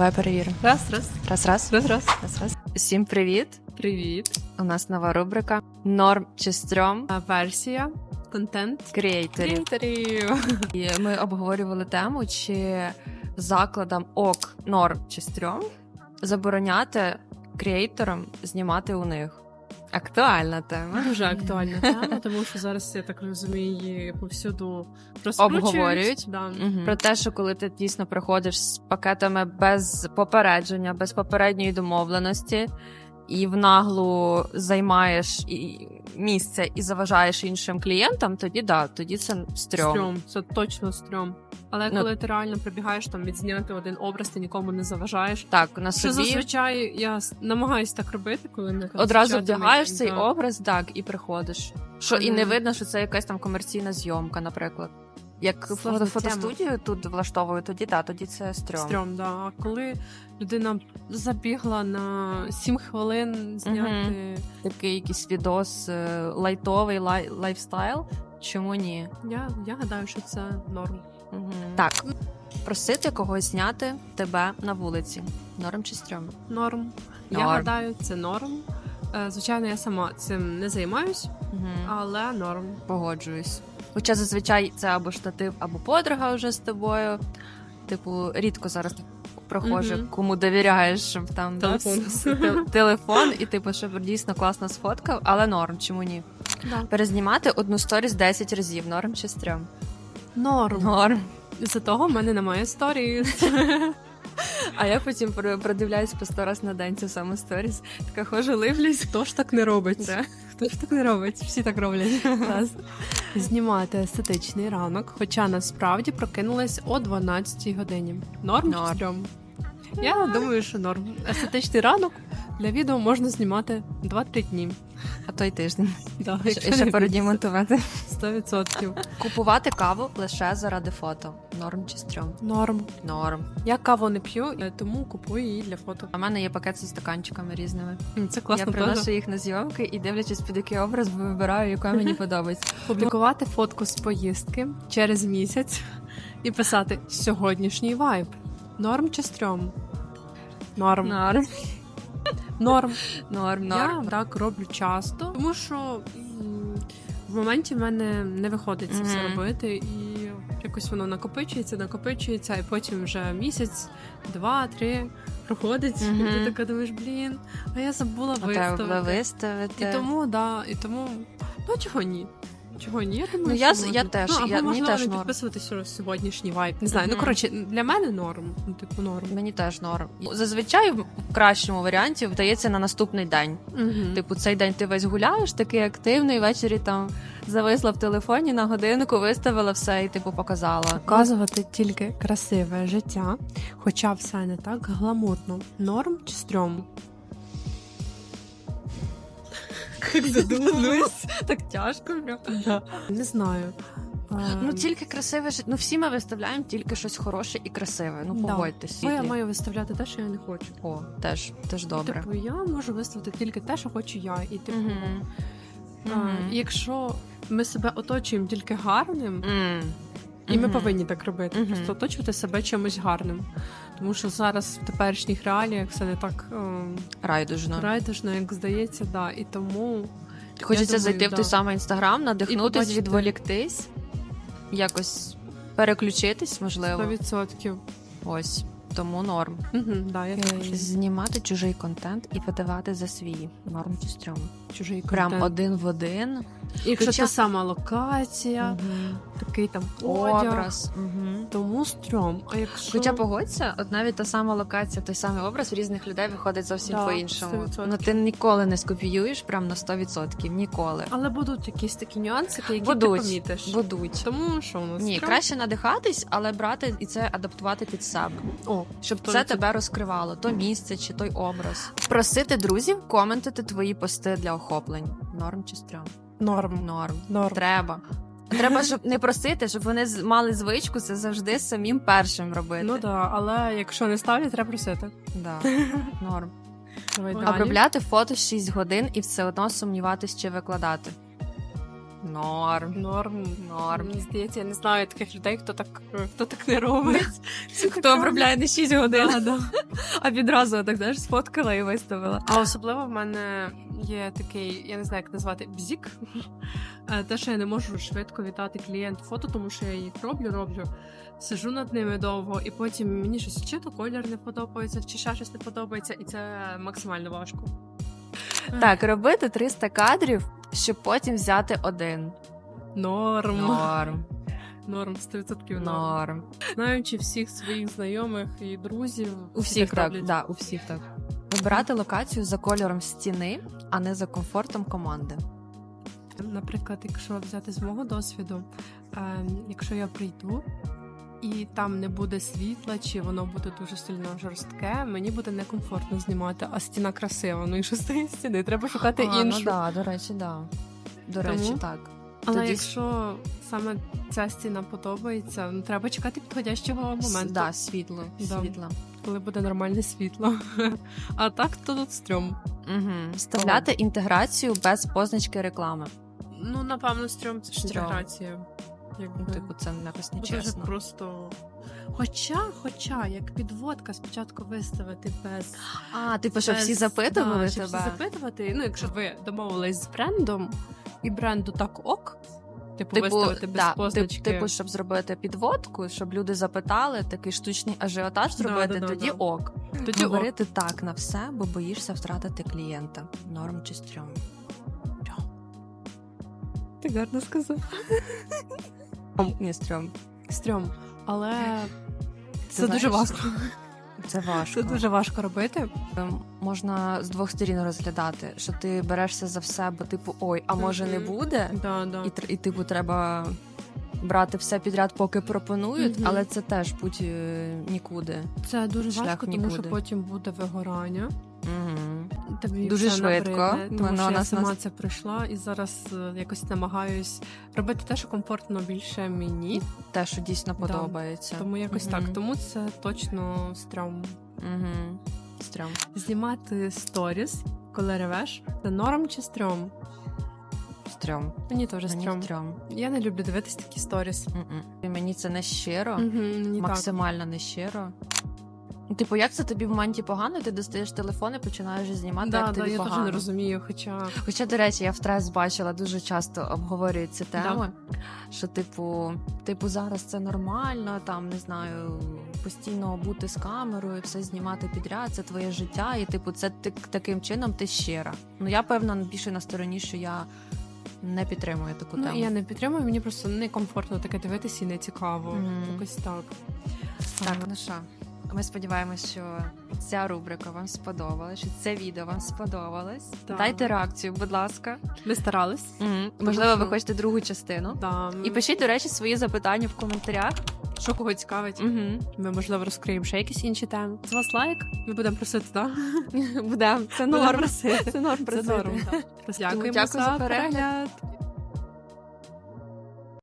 Давай перевіримо. Раз, раз, Раз, раз. раз, раз. Раз, раз. Всім привіт! Привіт. У нас нова рубрика Норм чи стрьом А, Версія. Контент. креаторів. Креаторів. І ми обговорювали тему, чи закладам ок, норм чи стрьом забороняти креаторам знімати у них. Актуальна тема. Дуже актуальна тема, тому що зараз, я так розумію, її повсюду розкручують. Обговорюють. Да. Угу. Про те, що коли ти дійсно приходиш з пакетами без попередження, без попередньої домовленості, і в наглу займаєш і- місце і заважаєш іншим клієнтам, тоді да, тоді це стрьом. Стрьом. Це точно стрьом. Але Ну- коли ти реально прибігаєш там відзняти один образ, ти нікому не заважаєш. Так, на Що зазвичай я намагаюсь так робити, коли не одразу вдягаєш цей да. образ, так, і приходиш. Що і не видно, що це якась там комерційна зйомка, наприклад. Як фото- фотостудію тут влаштовують, тоді да, тоді це стрьом. Стрьом, да. А коли людина забігла на 7 хвилин зняти. Такий якийсь відос е, лайтовий лай, лайфстайл. Чому ні? Я, я гадаю, що це норм. Так, просити когось зняти тебе на вулиці. Норм чи стрьом? Норм. Я гадаю, це норм. Е, Звичайно, я сама цим не займаюсь, Угу. але норм. Погоджуюсь. Хоча зазвичай це або штатив, або подруга вже з тобою. Типу, рідко зараз прохоже, Мгм. кому довіряєш, щоб там да, Телефон. те- телефон, і типу, щоб дійсно класно сфоткав, але норм, чому ні? Да. Перезнімати одну сторіс 10 разів, норм чи стрьом? Норм. Норм. З-за того в мене немає історії. А я потім продивляюсь по 100 раз на день цю саму сторіс. Така хожу, ливлюсь. Хто ж так не робить? Да. Хто ж так не робить? Всі так роблять. Клас. Знімати естетичний ранок, хоча насправді прокинулась о 12 годині. Норм, Норм. стрьом? Я думаю, що норм. Естетичний ранок для відео можна знімати 2-3 дні. А той тиждень. Да, І ще не передімонтувати. 100%. Купувати каву лише заради фото. Норм чи стрьом? Норм. Норм. Я каву не п'ю, е, тому купую її для фото. У мене є пакет зі стаканчиками різними. Це класно. я приношу правда? їх на зйомки і дивлячись під який образ, вибираю, яка мені подобається. Публікувати фотку з поїздки через місяць і писати сьогоднішній вайб. Норм чи стрьом? Норм. Норм. Норм. Норм, Я так роблю часто, тому що в моменті в мене не виходить це все робити, і якось воно накопичується, накопичується, і потім вже місяць, два, три проходить, і ти така думаєш, блін, а я забула виставити. виставити. І тому, да, і тому, ну чого ні? Чого ні? Я думаю, Ну, я що з- можна. я теж, Ну, я- або мені теж не підписуватися що сьогоднішній вайб. Не знаю. Мгм. Ну коротше, для мене норм. Ну, типу, норм. Мені теж норм. Зазвичай в кращому варіанті вдається на наступний день. Угу. Типу, цей день ти весь гуляєш, такий активний, ввечері там зависла в телефоні на годинку, виставила все і типу показала. Показувати тільки красиве життя, хоча все не так гламурно. Норм чи стрьом? Як задумалась, так тяжко. Да. Не знаю. Е, Ну тільки красиве життя. Ну всі ми виставляємо тільки щось хороше і красиве. Ну погодьтесь. бо я маю виставляти те, що я не хочу. О, теж, теж добре. Типу, я можу виставити тільки те, що хочу я. І типу, Мгм. а, Мгм. якщо ми себе оточуємо тільки гарним, М. І ми повинні так робити. Мгм. Просто оточувати себе чимось гарним. Тому що зараз в теперішніх реаліях все не так ем, Райдужно. райдужно, як здається, да. І тому Хочеться думаю, зайти в той самий інстаграм, надихнутись, побачити. відволіктись, якось переключитись, можливо. 100%. Ось. Тому норм. Угу, да, я Знімати чужий контент і видавати за свій. Норм чи стрьом. Чужий Прям контент. один в один. Якщо Хоча- та сама локація, Мгм. такий там одяг, Образ. Угу. тому стрьом. А якщо Хоча погодься, от навіть та сама локація, той самий образ в різних людей виходить зовсім Да, по-іншому. 100%. Ну ти ніколи не скопіюєш прям на 100%. Ніколи. але будуть якісь такі нюансики, які Будуть. ти помітиш. Будуть. Тому що у нас Ні, стрьом? краще надихатись, але брати і це адаптувати під себе. О, щоб це тебе розкривало, то місце чи той образ. Просити друзів коментити твої пости для охоплень. Норм чи стрьом? норм. Норм. Норм. Треба. Треба, щоб не просити, щоб вони мали звичку це завжди самим першим робити. Ну да, але якщо не ставлять, треба просити. да. Норм. Давай далі. Обробляти фото 6 годин і все одно сумніватись чи викладати. Норм. Норм. Норм. Мені здається, я не знаю таких людей, хто так, хто так не робить. Хто обробляє не 6 годин, а відразу так знаєш, сфоткала і виставила. А особливо в мене є такий, я не знаю, як назвати бзік. Е, Те, що я не можу швидко вітати клієнт фото, тому що я їх роблю, роблю. Сижу над ними довго, і потім мені щось чи то колір не подобається, чи ще щось не подобається, і це максимально важко. Так, робити 300 кадрів, щоб потім взяти один. Норм. Норм. Норм, 100% норм. Норм. Знаючи всіх своїх знайомих і друзів, У всіх так, роблять. да, у всіх так. Вибирати локацію за кольором стіни, а не за комфортом команди. Наприклад, якщо взяти з мого досвіду, е, якщо я прийду і там не буде світла, чи воно буде дуже сильно жорстке, мені буде некомфортно знімати, а стіна красива. Ну і що з тієї стіни? Треба шукати а, іншу. Ну, да, до речі, да. До Тому- речі, так. Але Тоді- якщо саме ця стіна подобається, ну треба чекати підходящого моменту, Да, світло. Да. світло. Коли буде нормальне світло. А так то тут стрьом. Угу. Вставляти інтеграцію без позначки реклами. Ну, напевно, стрьом це ж Стрьом. інтеграція. Якби. Ну, типу, це якось нечесно. просто. Хоча, хоча, як підводка спочатку виставити без. А, типу, щоб без- всі запитували да, щоб тебе. всі запитувати. Ну, якщо ви домовились з брендом, і бренду так ок, типу, Типу, виставити без да, позначки. типу, щоб зробити підводку, щоб люди запитали, такий штучний ажіотаж зробити, да, да, тоді да. ок. Тоді ок. Говорити так на все, бо боїшся втратити клієнта. Норм чи стрьом. Ти гарно сказав. Ні, стрьом. Стрьом. Але це, дуже важко. Це важко. Це дуже важко робити. Ем, Можна з двох сторін розглядати, що ти берешся за все, бо типу, ой, а може не буде? Да, да. І, і типу треба брати все підряд, поки пропонують, Мгм. але це теж путь е, нікуди. Це дуже Шлях важко, тому що потім буде вигорання. Тобі Дуже все швидко. тому Воно що я сама нас- це пройшла і зараз е, якось намагаюсь робити те, що комфортно більше мені. Те, що дійсно Да. подобається. Тому якось Мгм. так. Тому це точно стрьом. Угу. Стрьом. Знімати сторіс, коли ревеш, це норм чи стрьом? Стрьом. Мені теж стрьом. стрьом. Я не люблю дивитись такі сторіс. Мені це не щиро, Угу, мені так. максимально не щиро. Ну, Типу, як це тобі в моменті погано, ти достаєш телефон і починаєш знімати, Да, як да, тобі я погано. теж не розумію, хоча Хоча, до речі, я в трес бачила дуже часто обговорюють ці теми, що, типу, типу, зараз це нормально, там не знаю, постійно бути з камерою, все знімати підряд, це твоє життя, і типу, це ти таким чином ти щира. Ну я певна більше на стороні, що я не підтримую таку ну, тему. я не підтримую, мені просто некомфортно таке дивитися і не цікаво. Мгм. Якось так. Так, ну що, ми сподіваємось, що ця рубрика вам сподобалась, що це відео вам сподобалось. Так. Дайте реакцію, будь ласка. Ми старались. Можливо, ви хочете другу частину. Да. І пишіть, до речі, свої запитання в коментарях. що кого цікавить. Угу. Ми, можливо, розкриємо ще якісь інші теми. З вас лайк. Ми будемо просити, так? Буде. Це норм. Це норм Це просити. норм. так. Дякуємо дякую за перегляд.